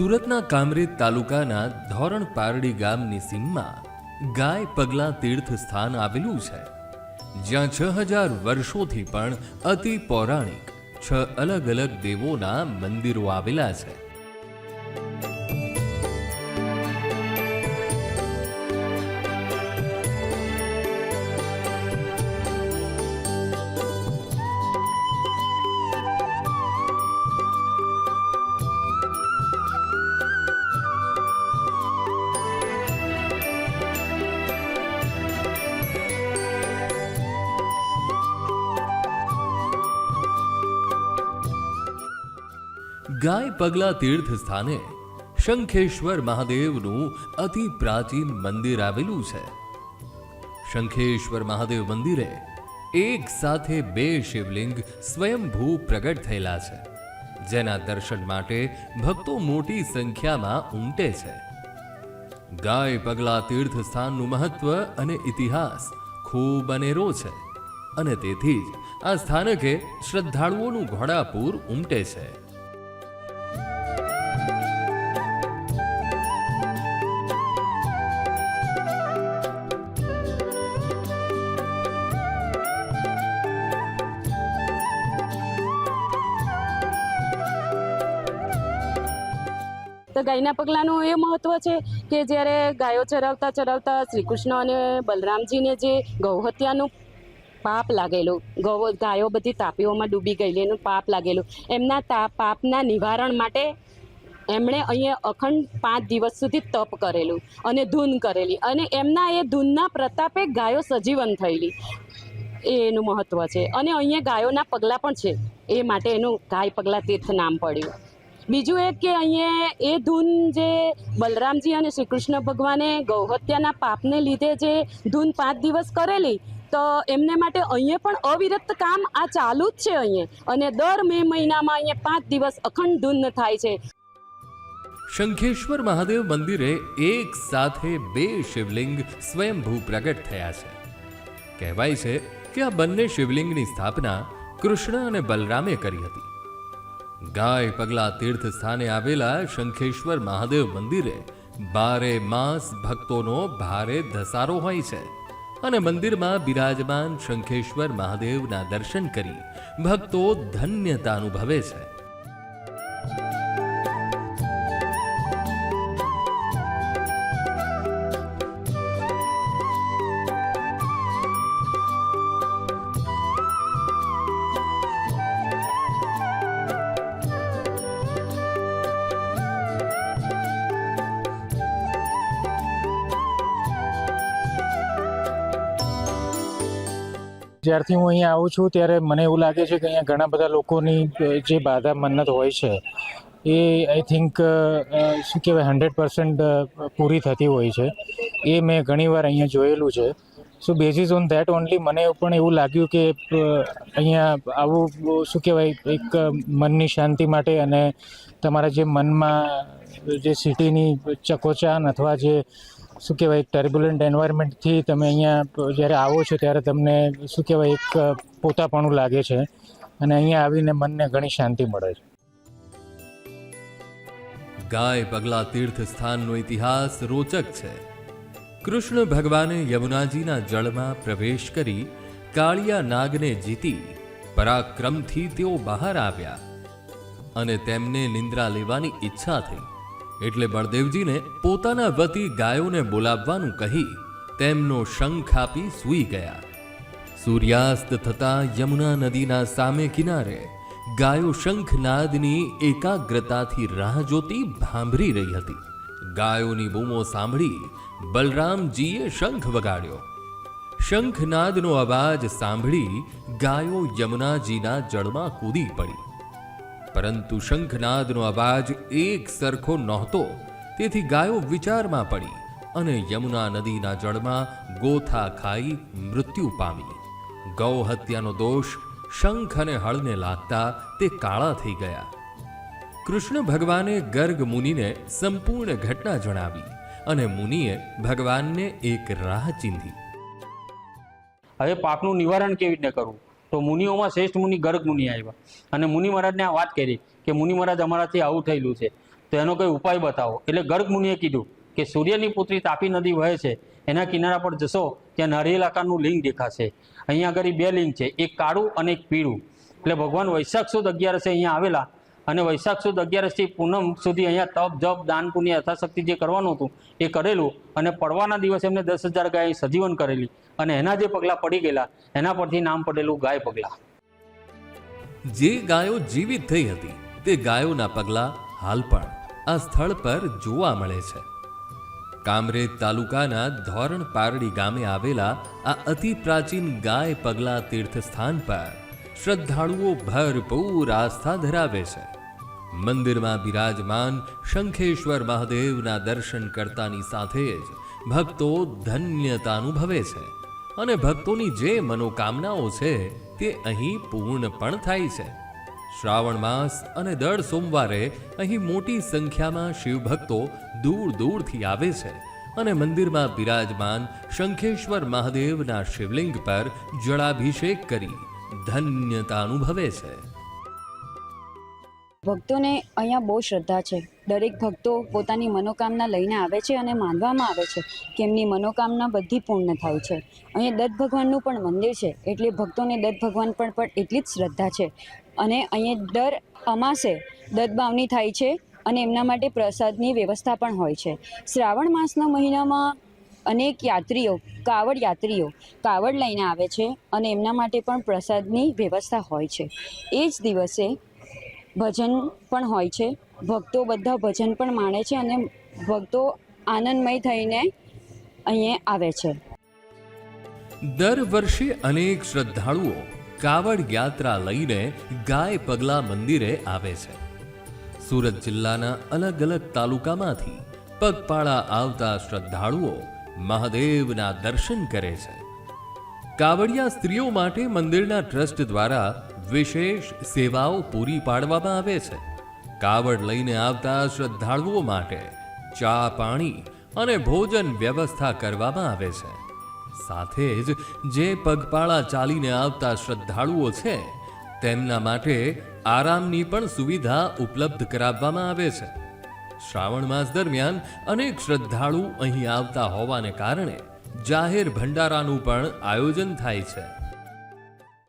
સુરતના કામરેજ તાલુકાના ધોરણ પારડી ગામની સીમમાં ગાય પગલા તીર્થ સ્થાન આવેલું છે. જ્યાં છ હજાર વર્ષોથી પણ અતિ પૌરાણિક છ અલગ અલગ દેવોના મંદિરો આવેલા છે. ગાય પગલા તીર્થ સ્થાને શંખેશ્વર મહાદેવનું અતિ પ્રાચીન મંદિર આવેલું છે. શંખેશ્વર મહાદેવ મંદિરે એક સાથે બે શિવલિંગ સ્વયંભૂ પ્રગટ થયેલા છે, જેના દર્શન માટે ભક્તો મોટી સંખ્યામાં ઉમટે છે. ગાય પગલા તીર્થ સ્થાનનું મહત્વ અને ઇતિહાસ ખૂબ અનેરો છે અને તેથી જ આ સ્થાનકે શ્રદ્ધાળુઓનું ઘોડાપૂર ઉમટે છે. તો ગાયના પગલાંનું એ મહત્વ છે કે જ્યારે ગાયો ચરાવતા ચરાવતા શ્રી કૃષ્ણ અને બલરામજીને જે ગૌહત્યાનું પાપ લાગેલું, ગૌ ગાયો બધી તાપીઓમાં ડૂબી ગયેલી, એનું પાપ લાગેલું. એમના તા, પાપના નિવારણ માટે એમણે અહીંયા અખંડ પાંચ દિવસ સુધી તપ કરેલું અને ધૂન કરેલી અને એમના એ ધૂનના પ્રતાપે ગાયો સજીવન થયેલી. એનું મહત્વ છે. અને અહીંયા ગાયોના પગલાં પણ છે. એ માટે એનું ગાય પગલા તીર્થ નામ પડ્યું. બીજું એક કે અહીંયા એ ધૂન જે બલરામજી અને શ્રી કૃષ્ણ ભગવાને ગૌહત્યાના પાપને લીધે જે ધૂન પાંચ દિવસ કરેલી, તો એમને માટે અહીંયા પણ અવિરત કામ આ ચાલુ જ છે અહીંયા. અને દર મે મહિનામાં અહીંયા પાંચ દિવસ અખંડ ધૂન થાય છે. શંખેશ્વર મહાદેવ મંદિરે એક સાથે બે શિવલિંગ સ્વયંભૂ પ્રગટ થયા છે. કહેવાય છે કે આ બંને શિવલિંગની સ્થાપના કૃષ્ણ અને બલરામે કરી હતી. ગાય પગલા તીર્થ સ્થાને આવેલા શંખેશ્વર મહાદેવ મંદિરે બારે માસ ભક્તોનો ભારે ધસારો હોય છે. અને મંદિરમાં બિરાજમાન શંખેશ્વર મહાદેવના દર્શન કરી ભક્તો ધન્યતા અનુભવે છે. જ્યારથી હું અહીંયા આવું છું, ત્યારે મને એવું લાગે છે કે અહીંયા ઘણા બધા લોકોની જે બાધા મન્નત હોય છે, એ આઈ થિંક શું કહેવાય, હંડ્રેડ પર્સન્ટ પૂરી થતી હોય છે. એ મેં ઘણીવાર અહીંયા જોયેલું છે. So basis on that only મને પણ એવું લાગ્યું કે અહીંયા આવું, શું કહેવાય, એક મનની શાંતિ માટે અને તમારા જે મનમાં જે સિટીની ચકોચાન અથવા જે શું કહેવાય ટર્બ્યુલન્ટ એન્વાયરમેન્ટથી તમે અહીંયા જ્યારે આવો છો ત્યારે તમને, શું કહેવાય, એક પોતાપણું લાગે છે અને અહીંયા આવીને મનને ઘણી શાંતિ મળે છે. ગાય પગલા તીર્થ સ્થાનનો ઇતિહાસ રોચક છે. કૃષ્ણ ભગવાને યમુનાજીના જળમાં પ્રવેશ કરી કાળિયા નાગને જીતી પરાક્રમથી તેઓ બહાર આવ્યા અને તેમને નિંદ્રા લેવાની ઈચ્છા થઈ. એટલે બળદેવજીને પોતાના વતી ગાયોને બોલાવવાનું કહી તેમનો શંખ આપી સૂઈ ગયા. સૂર્યાસ્ત થતા યમુના નદીના સામે કિનારે ગાયો શંખનાદની એકાગ્રતાથી રાહ જોતી ભાંભરી રહી હતી. ગાયોની બૂમો સાંભળી બલરામજીએ શંખ વગાડ્યો. શંખનાદનો અવાજ સાંભળી ગાયો યમુનાજીના જળમાં કૂદી પડી. પરંતુ શંખનાદનો અવાજ એક સરખો નહોતો. તેથી ગાયો વિચારમાં પડી અને યમુના નદીના જળમાં ગોથા ખાઈ મૃત્યુ પામી. ગૌ હત્યાનો દોષ શંખ અને હળને લાગતા તે કાળા થઈ ગયા. કૃષ્ણ ભગવાને ગર્ગ મુનિને સંપૂર્ણ ઘટના જણાવી અને મુનિએ ભગવાનને એક રાહ ચીંધી. હવે પાકનું નિવારણ કેવી રીતે કરવું? તો મુનિઓમાં શ્રેષ્ઠ મુનિ ગર્ગ મુનિ આવ્યા. અને મુનિ મહારાજને આ વાત કરી કે મુનિ મહારાજ અમારાથી આવું થયેલું છે. તો એનો કોઈ ઉપાય બતાવો. એટલે ગર્ગ મુનિએ કીધું કે સૂર્યની પુત્રી તાપી નદી વહે છે. એના કિનારા પર જશો, ત્યાં નારિયેલ આકારનું લિંગ દેખાશે. અહીંયા આગળ બે લિંગ છે. એક કાળું અને એક પીળું. એટલે ભગવાન વૈશાખ સુદ અગિયારસે અહીંયા આવેલા. અને વૈશાખ સુદ અગિયારસથી પૂનમ સુધી અહીંયા તપ, જપ, દાન, પુણ્ય, યથાશક્તિ જે કરવાનું હતું એ કરેલું અને પડવાના દિવસે એમને દસ હજાર ગાય સજીવન કરેલી. અને એના જે પગલાં પડી ગયેલા, એના પરથી નામ પડેલું ગાય પગલાં. જે ગાયો જીવિત થઈ હતી, તે ગાયોના પગલાં હાલ પણ આ સ્થળ પર જોવા મળે છે. કામરેજ તાલુકાના ધોરણ પારડી ગામે આવેલા આ અતિ પ્રાચીન ગાય પગલા તીર્થસ્થાન પર શ્રદ્ધાળુઓ ભરપૂર આસ્થા ધરાવે છે. મંદિરમાં બિરાજમાન શંખેશ્વર મહાદેવના દર્શન કરતાની સાથે જ ભક્તો ધન્યતા અનુભવે છે અને ભક્તોની જે મનોકામનાઓ છે તે અહીં પૂર્ણ પણ થાય છે. શ્રાવણ માસ અને દર સોમવારે અહીં મોટી સંખ્યામાં શિવભક્તો દૂર દૂરથી આવે છે અને મંદિરમાં બિરાજમાન શંખેશ્વર મહાદેવના શિવલિંગ પર જળાભિષેક કરી ધન્યતા અનુભવે છે. ભક્તોને અહીંયા બહુ શ્રદ્ધા છે. દરેક ભક્તો પોતાની મનોકામના લઈને આવે છે અને માનવામાં આવે છે કે એમની મનોકામના બધી પૂર્ણ થાય છે. અહીંયા દત્ત ભગવાનનું પણ મંદિર છે, એટલે ભક્તોને દત્ત ભગવાન પણ પણ એટલી જ શ્રદ્ધા છે. અને અહીંયા દર અમાસે દત્ત બાવની થાય છે અને એમના માટે પ્રસાદની વ્યવસ્થા પણ હોય છે. શ્રાવણ માસના મહિનામાં અનેક યાત્રીઓ, કાવડ યાત્રીઓ કાવડ લઈને આવે છે અને એમના માટે પણ પ્રસાદની વ્યવસ્થા હોય છે. એ જ દિવસે ભજન પણ હોય છે. ભક્તો બધા ભજન પણ માણે છે અને ભક્તો આનંદમય થઈને અહીંયા આવે છે. દર વર્ષે અનેક શ્રદ્ધાળુઓ કાવડ યાત્રા લઈને ગાય પગલા મંદિરે આવે છે. સુરત જિલ્લાના અલગ અલગ તાલુકામાંથી પગપાળા આવતા શ્રદ્ધાળુઓ મહાદેવના દર્શન કરે છે. કાવડિયા સ્ત્રીઓ માટે મંદિરના ટ્રસ્ટ દ્વારા વિશેષ સેવાઓ પૂરી પાડવામાં આવે છે. કાવડ લઈને આવતા શ્રદ્ધાળુઓ માટે ચા પાણી અને ભોજન વ્યવસ્થા કરવામાં આવે છે. સાથે જ જે પગપાળા ચાલીને આવતા શ્રદ્ધાળુઓ છે, તેમના માટે આરામની પણ સુવિધા ઉપલબ્ધ કરાવવામાં આવે છે. શ્રાવણ માસ દરમિયાન અનેક શ્રદ્ધાળુ અહીં આવતા હોવાને કારણે જાહેર ભંડારાનું પણ આયોજન થાય છે.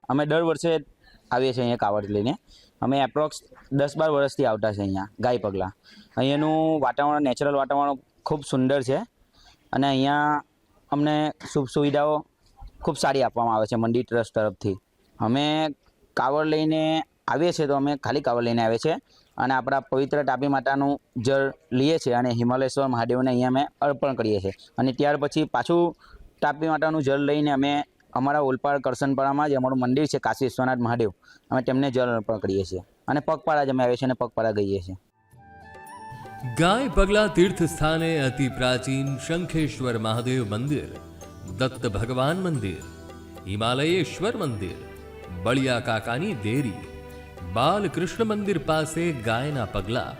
અમે દર વર્ષે આવીએ છીએ અહીંયા કાવડ લઈને. અમે એપ્રોક્સ દસ બાર વર્ષથી આવતા છે અહીંયા, ગાય પગલા. અહીંયાનું વાતાવરણ નેચરલ વાતાવરણ ખૂબ સુંદર છે. અને અહીંયા અમને સુખ સુવિધાઓ ખૂબ સારી આપવામાં આવે છે મંદિર ટ્રસ્ટ તરફથી. અમે કાવડ લઈને આવીએ છીએ તો અમે ખાલી કાવડ લઈને આવીએ છીએ. અને આપણા પવિત્ર તાપી માતાનું જળ લઈએ છીએ અને હિમાલયેશ્વર મહાદેવને અહીંયા અમે અર્પણ કરીએ છીએ. અને ત્યાર પછી પાછું તાપી માતાનું જળ લઈને અમે અમારા ઓલપાડ કરસનપાડામાં જ અમારું મંદિર છે, કાશી વિશ્વનાથ મહાદેવ. અમે તેમને જળ અર્પણ કરીએ છીએ. અને પગપાળા જ અમે આવીએ છીએ અને પગપાળા ગઈએ છીએ. ગાય પગલા તીર્થ સ્થાને અતિ પ્રાચીન શંખેશ્વર મહાદેવ મંદિર, દત્ત ભગવાન મંદિર, હિમાલયેશ્વર મંદિર, બળિયા કાકાની દેરી, બાલકૃષ્ણ મંદિર પાસે ગાયના પગલા,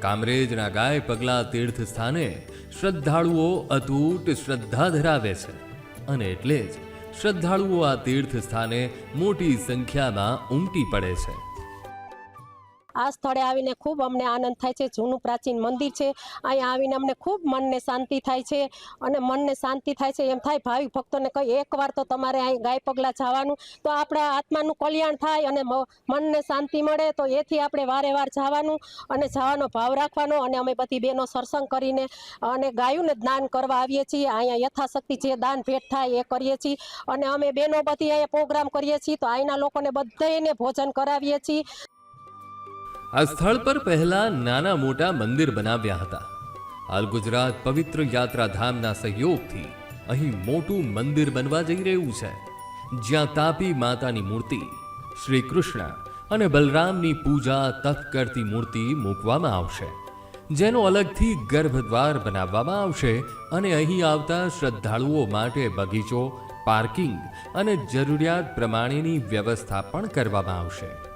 કામરેજના ગાય પગલા તીર્થ સ્થાને શ્રદ્ધાળુઓ અતૂટ શ્રદ્ધા ધરાવે છે. અને એટલે જ શ્રદ્ધાળુઓ આ તીર્થ સ્થાને મોટી સંખ્યામાં ઉમટી પડે છે. આ સ્થળે આવીને ખૂબ અમને આનંદ થાય છે. જૂનું પ્રાચીન મંદિર છે. અહીંયા આવીને અમને ખૂબ મનને શાંતિ થાય છે અને મનને શાંતિ થાય છે. એમ થાય ભાવિક ભક્તોને કહી એકવાર તો તમારે અહીં ગાય પગલાં જવાનું તો આપણા આત્માનું કલ્યાણ થાય અને મનને શાંતિ મળે તો એથી આપણે વારે વાર જવાનું અને જવાનો ભાવ રાખવાનો અને અમે બધી બહેનો સરસંગ કરીને અને ગાયોને દાન કરવા આવીએ છીએ. અહીંયા યથાશક્તિ જે દાન ભેટ થાય એ કરીએ છીએ અને અમે બહેનો બધી અહીંયા પ્રોગ્રામ કરીએ છીએ. તો અહીંના લોકોને બધાને ભોજન કરાવીએ છીએ. આ સ્થળ પર પહેલા નાના મોટા મંદિર બનાવ્યા હતા. હાલ ગુજરાત પવિત્ર યાત્રાધામના સહયોગથી અહીં મોટું મંદિર બનવા જઈ રહ્યું છે. જ્યાં તાપી માતાની મૂર્તિ, શ્રી કૃષ્ણ અને બલરામની પૂજા તપ કરતી મૂર્તિ મૂકવામાં આવશે, જેનો અલગથી ગર્ભદ્વાર બનાવવામાં આવશે અને અહીં આવતા શ્રદ્ધાળુઓ માટે બગીચો, પાર્કિંગ અને જરૂરિયાત પ્રમાણેની વ્યવસ્થા પણ કરવામાં આવશે.